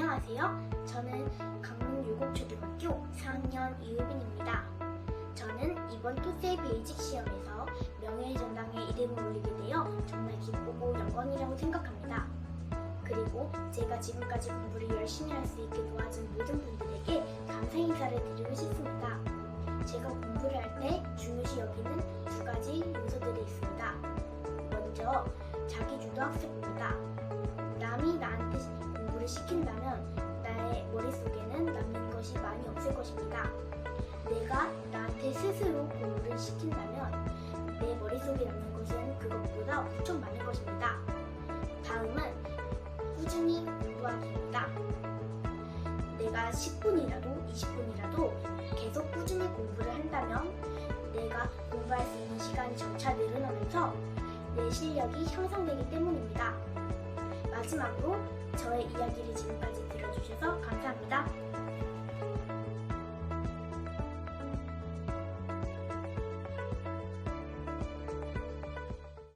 안녕하세요. 저는 강릉 율곡초등학교 4학년 이유빈입니다. 저는 이번 토세이 베이직 시험에서 명예의 전당에 이름을 올리게 되어 정말 기쁘고 영광이라고 생각합니다. 그리고 제가 지금까지 공부를 열심히 할 수 있게 도와준 모든 분들에게 감사 인사를 드리고 싶습니다. 제가 공부를 할 때 중요시 여기는 두 가지 요소들이 있습니다. 먼저 자기 주도 학습입니다. 없을 것입니다. 내가 나한테 스스로 공부를 시킨다면 내 머릿속에 남는 것은 그것보다 엄청 많을 것입니다. 다음은 꾸준히 공부하기입니다. 내가 10분이라도 20분이라도 계속 꾸준히 공부를 한다면 내가 공부할 수 있는 시간이 점차 늘어나면서 내 실력이 향상되기 때문입니다. 마지막으로 저의 이야기를 지금까지 들어주셔서 감사합니다.